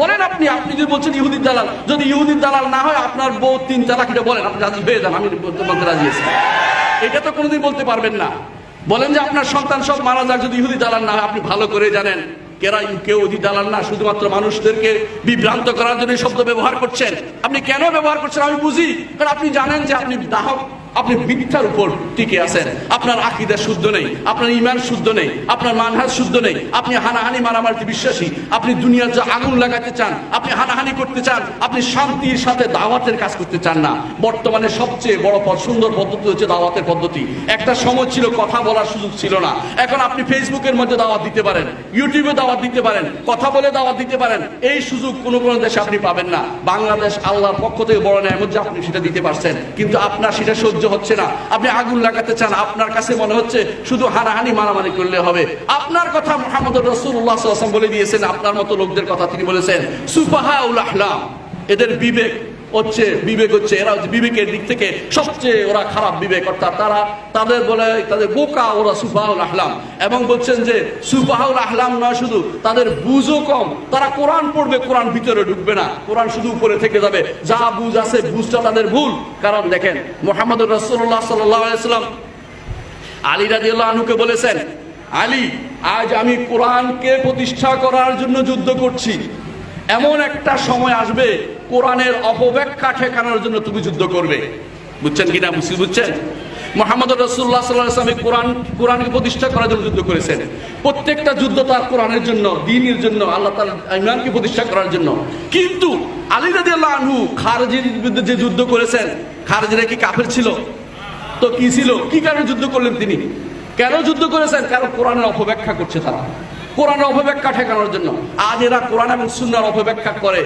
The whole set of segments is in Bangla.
বলেন আপনি আপনি যদি বলছেন ইহুদির দালাল, যদি ইহুদির দালাল না হয়, আপনার বউ তিন তালাক এটা বলেন, আপনি রাজি হয়ে যান, আমি বলতে রাজি আছি। এটা তো কোনোদিন বলতে পারবেন না। বলেন যে আপনার সন্তান সব মারা যাক, যদি ইহুদি দালাল না হয়, আপনি ভালো করে জানেন। কেরা কেউ অধি দালাল না, শুধুমাত্র মানুষদেরকে বিভ্রান্ত করার জন্য শব্দ ব্যবহার করছেন। আপনি কেন ব্যবহার করছেন? আমি বুঝি, কারণ আপনি জানেন যে আপনি দাহক। আপনি মিথ্যার উপর টিকে আছেন। আপনার আকিদা শুদ্ধ নেই, আপনার ইমান শুদ্ধ নেই, আপনার মানহাজ শুদ্ধ নেই, আপনি হানাহানি মারামারিতে বিশ্বাসী, আপনি দুনিয়ার যা আগুন লাগাতে চান, আপনি হানাহানি করতে চান, আপনি শান্তির সাথে দাওয়াতের কাজ করতে চান না। বর্তমানে সবচেয়ে বড় পথ সুন্দর পদ্ধতি হচ্ছে দাওয়াতের পদ্ধতি। একটা সময় ছিল কথা বলার সুযোগ ছিল না। এখন আপনি ফেসবুকের মধ্যে দাওয়াত দিতে পারেন, ইউটিউবে দাওয়াত দিতে পারেন, কথা বলে দাওয়াত দিতে পারেন, এই সুযোগ কোনো কোনো দেশে আপনি পাবেন না। বাংলাদেশ আল্লাহর পক্ষ থেকে বড় নেয় মধ্যে আপনি সেটা দিতে পারছেন, কিন্তু আপনার সেটা সহ্য হচ্ছে না। আপনি আগুন লাগাতে চান, আপনার কাছে মনে হচ্ছে শুধু হানাহানি মারামারি করলে হবে। আপনার কথা মোহাম্মদ রসুল্লাহ বলে দিয়েছেন, আপনার মতো লোকদের কথা তিনি বলেছেন। সুপাহা উল আহলাম, এদের বিবেক হচ্ছে, বিবেক হচ্ছে, এরা হচ্ছে বিবেকের দিক থেকে সবচেয়ে ওরা খারাপ বিবেক। অর্থাৎ তারা তাদের বলে, তাদের বোকা, ওরা সুফাহুল আহলাম। এবং বলছেন যে সুফাহুল আহলাম নয় শুধু, তাদের বুঝও কম। তারা কোরআন পড়বে, কোরআন ভিতরে ঢুকবে না। কোরআন শুধু উপরে থেকে যাবে। যা বুঝ আছে, বুঝটা তাদের ভুল। কারণ দেখেন মোহাম্মদ রসুল্লাহ সাল্লাম আলী রাজিউল্লাহ আনুকে বলেছেন, আলী, আজ আমি কোরআনকে প্রতিষ্ঠা করার জন্য যুদ্ধ করছি। এমন একটা সময় আসবে কোরআনের অপব্যাখ্যা ঠেকানোর জন্য তুমি যুদ্ধ করবে। বুঝছেন কিনা মুসলিম বুঝছেন? মোহাম্মদ রসুল্লাহ সাল্লাহ আসলামী কোরআন, কোরআনকে প্রতিষ্ঠা করার জন্য যুদ্ধ করেছেন। প্রত্যেকটা যুদ্ধ তার কোরআনের জন্য, দিনের জন্য, আল্লাহ তার ইমানকে প্রতিষ্ঠা করার জন্য। কিন্তু আলী রাজি আল্লাহ আনহু খারজির বিরুদ্ধে যে যুদ্ধ করেছেন, খারজিরা কি কাফের ছিল? তো কি ছিল? কি কারণে যুদ্ধ করলেন তিনি? কেন যুদ্ধ করেছেন? কারণ কোরআনের অপব্যাখ্যা করছে তারা। কোরআনের অপব্যাখ্যা ঠেকানোর জন্য। আজ এরা কোরআন এবং সুন্নার অপব্যাখ্যা করে।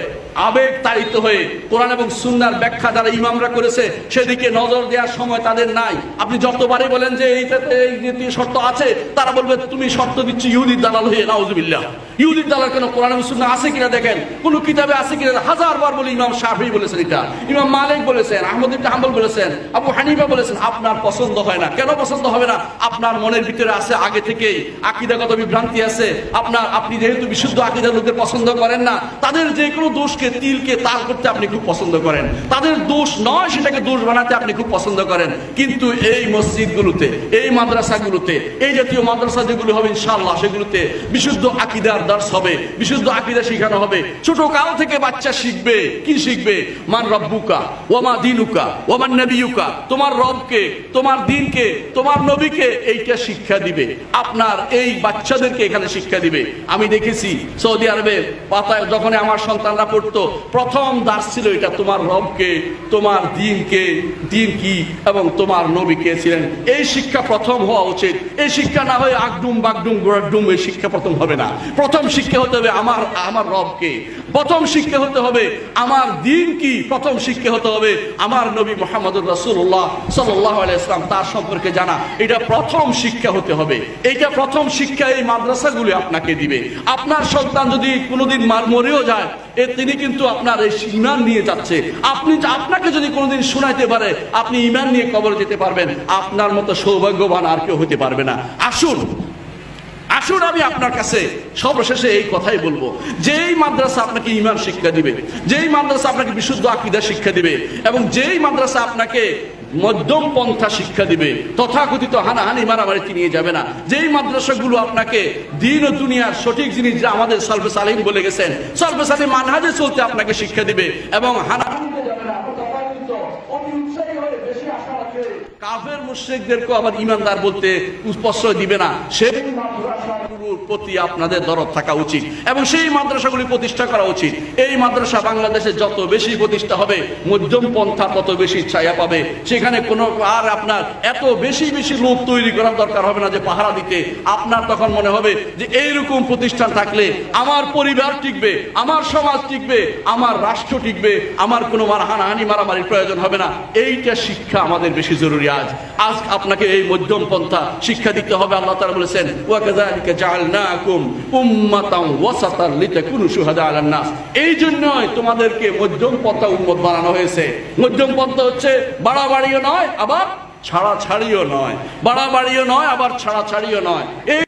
আবেগ তাড়িত হয়ে কোরআন এবং সুন্নার ব্যাখ্যা যারা ইমামরা করেছে, সেদিকে নজর দেওয়ার সময় তাদের নাই। আপনি যতবারই বলেন যে এইটাতে এই যে শর্ত আছে, তারা বলবে, তুমি শর্ত দিচ্ছ, ইহুদির দালাল হয়ে, নাউজুবিল্লাহ। ইহুদির দালাল কেন কোরআন এবং সুন্না আছে কিনা দেখেন? কোন কিতাবে আছে কিনা? হাজার বার বলে ইমাম শাফি বলেছেন এটা, ইমাম মালিক বলেছেন, আহমদ ইবনে হাম্বল বলেছেন, আবু হানিফা বলেছেন, আপনার পছন্দ হয় না। কেন পছন্দ হবে না? আপনার মনের ভিতরে আছে, আগে থেকেই আকিদাগত বিভ্রান্তি আছে আপনার, আপনি যেহেতু বিশুদ্ধ আকিদার লোকদের পছন্দ করেন না, তাদের যে কোনো দোষকে, তিলকে তাল করতে আপনি খুব পছন্দ করেন। তাদের দোষ নয়, সেটাকে দোষ বানাতে আপনি খুব পছন্দ করেন। কিন্তু এই মসজিদগুলোতে, এই মাদ্রাসাগুলোতে, এই জাতীয় মাদ্রাসা যেগুলো হবে, ইনশাআল্লাহ, সেগুলোতে বিশুদ্ধ আকিদার দার্স হবে, বিশুদ্ধ আকিদা শেখানো হবে। ছোট কাল থেকে বাচ্চা শিখবে, কি শিখবে? মান রব্বুকা ওমা দিনুকা ওমান নবিয়ুকা, তোমার রবকে, তোমার দিনকে, তোমার নবীকে এইটা শিক্ষা দিবে। আপনার এই বাচ্চাদেরকে এখানে শিক্ষা দিবে। আমি দেখেছি সৌদি আরবে পাতায় যখন আমার সন্তানরা পড়তো, প্রথম দাস ছিল এটা, তোমার রবকে, তোমার দিনকে, দিন কি এবং তোমার নবী কে ছিলেন। এই শিক্ষা প্রথম হওয়া উচিত। এই শিক্ষা না হয়ে আগডুম বাগডুম গোড়াডুম এই শিক্ষা প্রথম হবে না। প্রথম শিক্ষা হতে হবে আমার আমার রবকে। প্রথম শিক্ষা হতে হবে, আমার দিন কি প্রথম শিক্ষা হতে হবে? আমার নবী মোহাম্মদুর রাসূলুল্লাহ সাল্লাহ ইসলাম তার সম্পর্কে জানা, এটা প্রথম শিক্ষা হতে হবে। এইটা প্রথম শিক্ষা এই মাদ্রাসাগুলি আপনাকে দিবে। আপনার সন্তান যদি কোনোদিন মার মরেও যায়, এ তিনি কিন্তু আপনার এই ইমান নিয়ে যাচ্ছে। আপনি আপনাকে যদি কোনোদিন শোনাইতে পারে, আপনি ইমান নিয়ে কবর যেতে পারবেন। আপনার মতো সৌভাগ্যবান আর কেউ হতে পারবে না। আসুন আসুন আমি আপনার কাছে। সর্বশেষে এই কথাই বলব। যেই মাদ্রাসা আপনাকে ইমান শিক্ষা দিবে, যেই মাদ্রাসা আপনাকে বিশুদ্ধ আকিদা শিক্ষা দিবে, এবং যেই মাদ্রাসা আপনাকে মধ্যম পন্থা শিক্ষা দিবে, তথাকথিত হানাহানি মারামারিতে নিয়ে যাবে না। যেই মাদ্রাসাগুলো আপনাকে দিন ও দুনিয়ার সঠিক জিনিস যা আমাদের সলফে সালিম বলে গেছেন, সলফে সালিম মানহাজে চলতে আপনাকে শিক্ষা দিবে, এবং হানাহানিতে যাবে না তথাকথিত অতি উৎসাহী হয়ে বেশি আশা রাখে কাফের মুশ্রিকদেরকে আবার ইমানদার বলতে প্রশ্রয় দিবে না। সেই মাদ্রাসাগুলোর প্রতি আপনাদের দরদ থাকা উচিত এবং সেই মাদ্রাসাগুলি প্রতিষ্ঠা করা উচিত। এই মাদ্রাসা বাংলাদেশে যত বেশি প্রতিষ্ঠা হবে, মধ্যম পন্থা তত বেশি ছায়া পাবে। সেখানে কোনো আর আপনার এত বেশি বেশি লোক তৈরি করার দরকার হবে না যে পাহারা দিতে। আপনার তখন মনে হবে যে এইরকম প্রতিষ্ঠান থাকলে আমার পরিবার টিকবে, আমার সমাজ টিকবে, আমার রাষ্ট্র টিকবে, আমার কোনো হানাহানি মারামারির প্রয়োজন হবে না। এইটা শিক্ষা আমাদের বেশি জরুরি। আজ আজ আপনাকে এই মধ্যম পন্থা শিক্ষা দিতে হবে, আল্লাহ তারা বলেছেন ওয়াকাজালিকা জাআলনাকুম উম্মাতান ওয়াসাতান লিতাকুনু শুহাদা আলান নাস। এই জন্যই তোমাদেরকে মধ্যম পন্থা উম্মত বানানো হয়েছে। মধ্যম পন্থা হচ্ছে বাড়াবাড়িও নয়, আবার ছাড়াছাড়িও নয়। বাড়াবাড়িও নয়, আবার ছাড়া ছাড়িও নয়। এই